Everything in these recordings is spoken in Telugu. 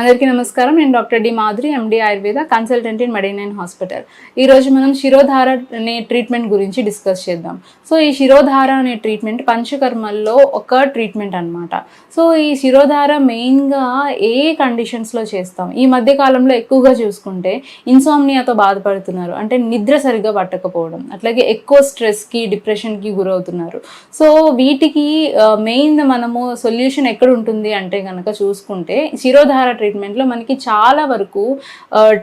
అందరికీ నమస్కారం. నేను doctor D Madhuri MD Ayurveda consultant in Medinine hospital ఈ రోజు మనం శిరోధార అనే ట్రీట్మెంట్ గురించి డిస్కస్ చేద్దాం. సో ఈ శిరోధార అనే ట్రీట్మెంట్ పంచకర్మల్లో ఒక ట్రీట్మెంట్ అన్నమాట. సో ఈ శిరోధార మెయిన్గా ఏ కండిషన్స్లో చేస్తాం? ఈ మధ్య కాలంలో ఎక్కువగా చూసుకుంటే ఇన్సోమ్నియాతో బాధపడుతున్నారు. అంటే నిద్ర సరిగ్గా పట్టకపోవడం అట్లాగే ఎక్కువ స్ట్రెస్కి డిప్రెషన్కి గురవుతున్నారు. సో వీటికి మెయిన్ మనము సొల్యూషన్ ఎక్కడ ఉంటుంది అంటే కనుక చూసుకుంటే శిరోధార ట్రీట్మెంట్లో మనకి చాలా వరకు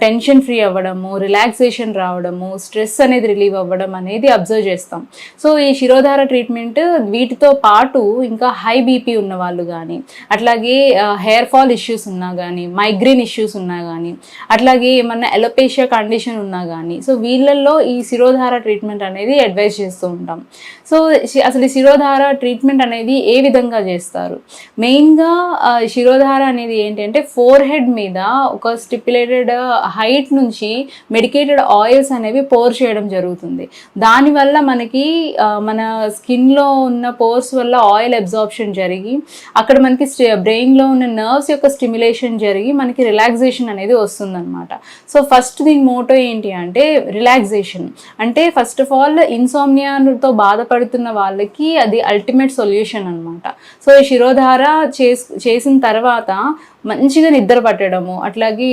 టెన్షన్ ఫ్రీ అవ్వడము రిలాక్సేషన్ రావడము స్ట్రెస్ అనేది రిలీవ్ అవ్వడం అనేది అబ్జర్వ్ చేస్తాం. సో ఈ శిరోధార ట్రీట్మెంట్ వీటితో పాటు ఇంకా హై బీపీ ఉన్న వాళ్ళు కానీ అట్లాగే హెయిర్ ఫాల్ ఇష్యూస్ ఉన్నా కానీ మైగ్రేన్ ఇష్యూస్ ఉన్నా కానీ అట్లాగే ఏమన్నా ఎలోపేషియా కండిషన్ ఉన్నా కానీ సో వీళ్ళల్లో ఈ శిరోధార ట్రీట్మెంట్ అనేది అడ్వైస్ చేస్తూ ఉంటాం. సో అసలు ఈ శిరోధార ట్రీట్మెంట్ అనేది ఏ విధంగా చేస్తారు? మెయిన్గా శిరోధార అనేది ఏంటంటే ఫోర్ ఫోర్ హెడ్ మీద ఒక స్టిపులేటెడ్ హైట్ uh, నుంచి మెడికేటెడ్ ఆయిల్స్ అనేవి పోర్ చేయడం జరుగుతుంది. దానివల్ల మనకి uh, మన స్కిన్లో ఉన్న పోర్స్ వల్ల ఆయిల్ అబ్జార్ప్షన్ జరిగి అక్కడ మనకి బ్రెయిన్లో ఉన్న నర్వ్స్ యొక్క స్టిమ్యులేషన్ జరిగి మనకి రిలాక్సేషన్ అనేది వస్తుందన్నమాట. సో ఫస్ట్ దీని మోటో ఏంటి అంటే రిలాక్సేషన్ అంటే ఫస్ట్ ఆఫ్ ఆల్ ఇన్సోమ్నియాతో బాధపడుతున్న వాళ్ళకి అది అల్టిమేట్ సొల్యూషన్ అనమాట సో ఈ శిరోధార చేస్ చేసిన తర్వాత మంచిగా నిద్ర పట్టడము అట్లాగే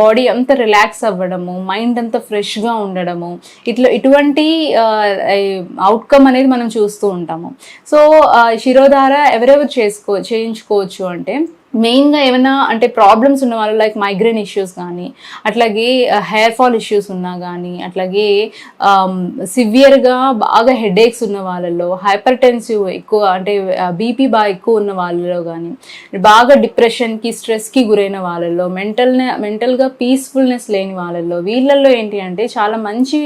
బాడీ అంతా రిలాక్స్ అవ్వడము మైండ్ అంతా ఫ్రెష్గా ఉండడము ఇట్లా ఇటువంటి అవుట్కమ్ అనేది మనం చూస్తూ ఉంటాము. సో శిరోధార ఎవరెవరు చేసుకో చేయించుకోవచ్చు అంటే మెయిన్గా ఏమైనా అంటే ప్రాబ్లమ్స్ ఉన్న వాళ్ళు లైక్ మైగ్రేన్ ఇష్యూస్ కానీ అట్లాగే హెయిర్ ఫాల్ ఇష్యూస్ ఉన్నా కానీ అట్లాగే um, సివియర్గా బాగా హెడేక్స్ ఉన్న వాళ్ళలో హైపర్ టెన్సివ్ ఎక్కువ అంటే uh, బీపీ బాగా ఎక్కువ ఉన్న వాళ్ళలో కానీ బాగా డిప్రెషన్కి స్ట్రెస్కి గురైన వాళ్ళలో మెంటల్ మెంటల్గా పీస్ఫుల్నెస్ లేని వాళ్ళలో వీళ్ళల్లో ఏంటి అంటే చాలా మంచి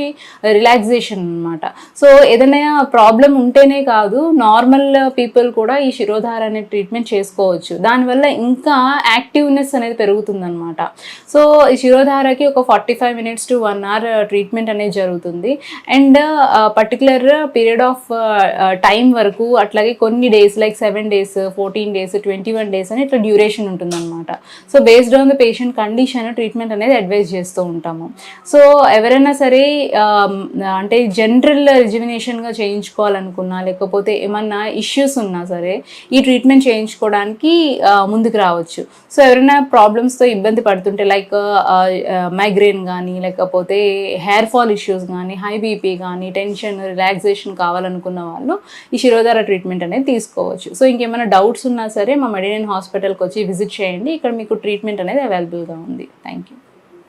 రిలాక్సేషన్ అనమాట సో ఏదైనా ప్రాబ్లం ఉంటేనే కాదు నార్మల్ పీపుల్ కూడా ఈ శిరోధార అనే ట్రీట్మెంట్ చేసుకోవచ్చు. దానివల్ల ఇంకా యాక్టివ్నెస్ అనేది పెరుగుతుందనమాట సో ఈ శిరోధారకి ఒక forty five minutes to one hour treatment అనేది జరుగుతుంది. And particular period of time వరకు అట్లాగే కొన్ని days like seven days fourteen days twenty one days అని ఇట్లా డ్యూరేషన్ ఉంటుందన్నమాట. So based on the patient condition treatment అనేది అడ్వైజ్ చేస్తూ ఉంటాము. సో ఎవరైనా సరే um, అంటే జనరల్ రిజిమినేషన్గా చేయించుకోవాలనుకున్నా లేకపోతే ఏమన్నా ఇష్యూస్ ఉన్నా సరే ఈ ట్రీట్మెంట్ చేయించుకోవడానికి uh, ముందుకు రావచ్చు. సో ఎవరైనా ప్రాబ్లమ్స్తో ఇబ్బంది పడుతుంటే లైక్ మైగ్రేన్ కానీ లేకపోతే హెయిర్ ఫాల్ ఇష్యూస్ కానీ హై బీపీ కానీ టెన్షన్ రిలాక్సేషన్ కావాలనుకున్న వాళ్ళు ఈ శిరోధార ట్రీట్మెంట్ అనేది తీసుకోవచ్చు. సో ఇంకేమైనా డౌట్స్ ఉన్నా సరే మా మెడినైన్ హాస్పిటల్కి వచ్చి విజిట్ చేయండి. ఇక్కడ మీకు ట్రీట్మెంట్ అనేది అవైలబుల్గా ఉంది. Thank you